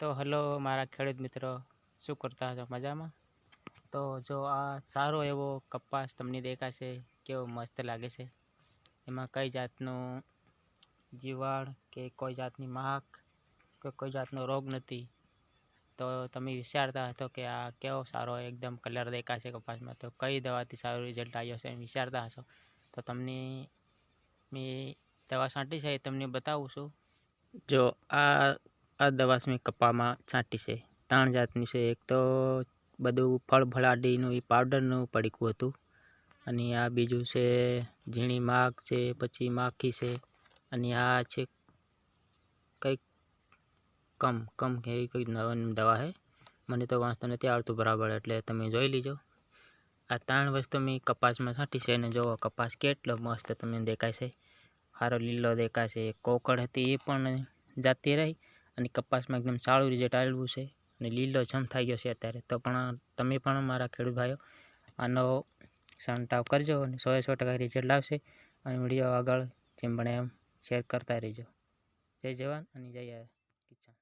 તો હલો મારા ખેડૂત મિત્રો, શું કરતા હશો? મજામાં? તો જો આ સારો એવો કપાસ તમને દેખાશે, કેવો મસ્ત લાગે છે. એમાં કઈ જાતનું જીવાળ કે કોઈ જાતની માહક કે કોઈ જાતનો રોગ નથી. તો તમે વિચારતા હતો કે આ કેવો સારો એકદમ કલર દેખાશે કપાસમાં, તો કઈ દવાથી સારું રિઝલ્ટ આવ્યો છે એમ વિચારતા હશો. તો તમને મેં દવા છાંટી છે તમને બતાવું છું. જો આ આ દવા મેં કપામાં છાંટી છે. ત્રણ જાતની છે. એક તો બધું ફળ ફળાડીનું એ પાવડરનું પડીકું હતું. અને આ બીજું છે, ઝીણી માગ છે, પછી માખી છે. અને આ છે કંઈક કમ કમ કે એવી કંઈક નવાની દવા છે. મને તો વાંચતા નથી આવડતું બરાબર, એટલે તમે જોઈ લીજો. આ ત્રણ વસ્તુ મેં કપાસમાં છાંટી છે અને જુઓ કપાસ કેટલો મસ્ત તમને દેખાય છે. સારો લીલો દેખાય છે. કોકળ હતી એ પણ જાતી રહી. અને કપાસમાં એકદમ સારું રિઝલ્ટ આવ્યું છે અને લીલો જમ થઈ ગયો છે અત્યારે. તો પણ તમે પણ મારા ખેડૂત ભાઈઓ આનો છંટાવ કરજો અને સો સો ટકા રિઝલ્ટ આવશે અને વીડિયો આગળ જેમ બને એમ શેર કરતા રહેજો. જય જવાન અને જય કિસાન